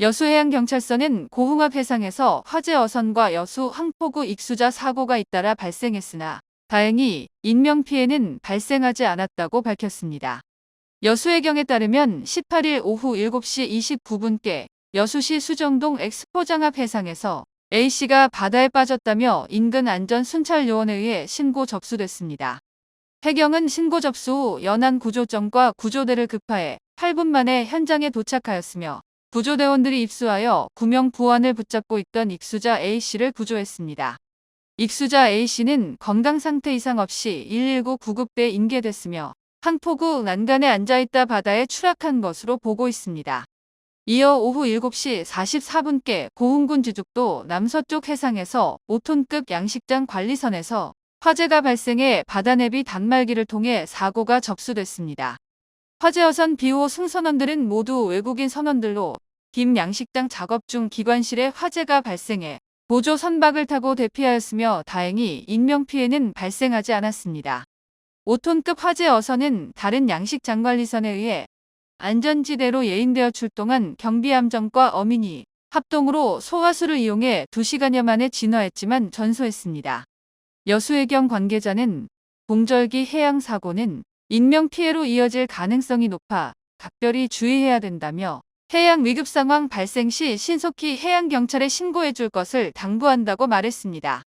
여수해양경찰서는 고흥압 해상에서 화재 어선과 여수 항포구 익수자 사고가 잇따라 발생했으나 다행히 인명피해는 발생하지 않았다고 밝혔습니다. 여수해경에 따르면 18일 오후 7시 29분께 여수시 수정동 엑스포장합 해상에서 A씨가 바다에 빠졌다며 인근 안전순찰요원에 의해 신고 접수됐습니다. 해경은 신고 접수 후 연안 구조정과 구조대를 급파해 8분 만에 현장에 도착하였으며 구조대원들이 입수하여 구명 부원을 붙잡고 있던 익수자 A씨를 구조했습니다. 익수자 A씨는 건강 상태 이상 없이 119 구급대에 인계됐으며 항포구 난간에 앉아있다 바다에 추락한 것으로 보고 있습니다. 이어 오후 7시 44분께 고흥군 지죽도 남서쪽 해상에서 5톤급 양식장 관리선에서 화재가 발생해 바다 내비 단말기를 통해 사고가 접수됐습니다. 화재 어선 비호 승선원들은 모두 외국인 선원들로 김 양식장 작업 중 기관실에 화재가 발생해 보조 선박을 타고 대피하였으며 다행히 인명피해는 발생하지 않았습니다. 5톤급 화재 어선은 다른 양식장 관리선에 의해 안전지대로 예인되어 출동한 경비함정과 어민이 합동으로 소화수를 이용해 2시간여 만에 진화했지만 전소했습니다. 여수해경 관계자는 공절기 해양 사고는 인명피해로 이어질 가능성이 높아 각별히 주의해야 된다며 해양 위급 상황 발생 시 신속히 해양경찰에 신고해 줄 것을 당부한다고 말했습니다.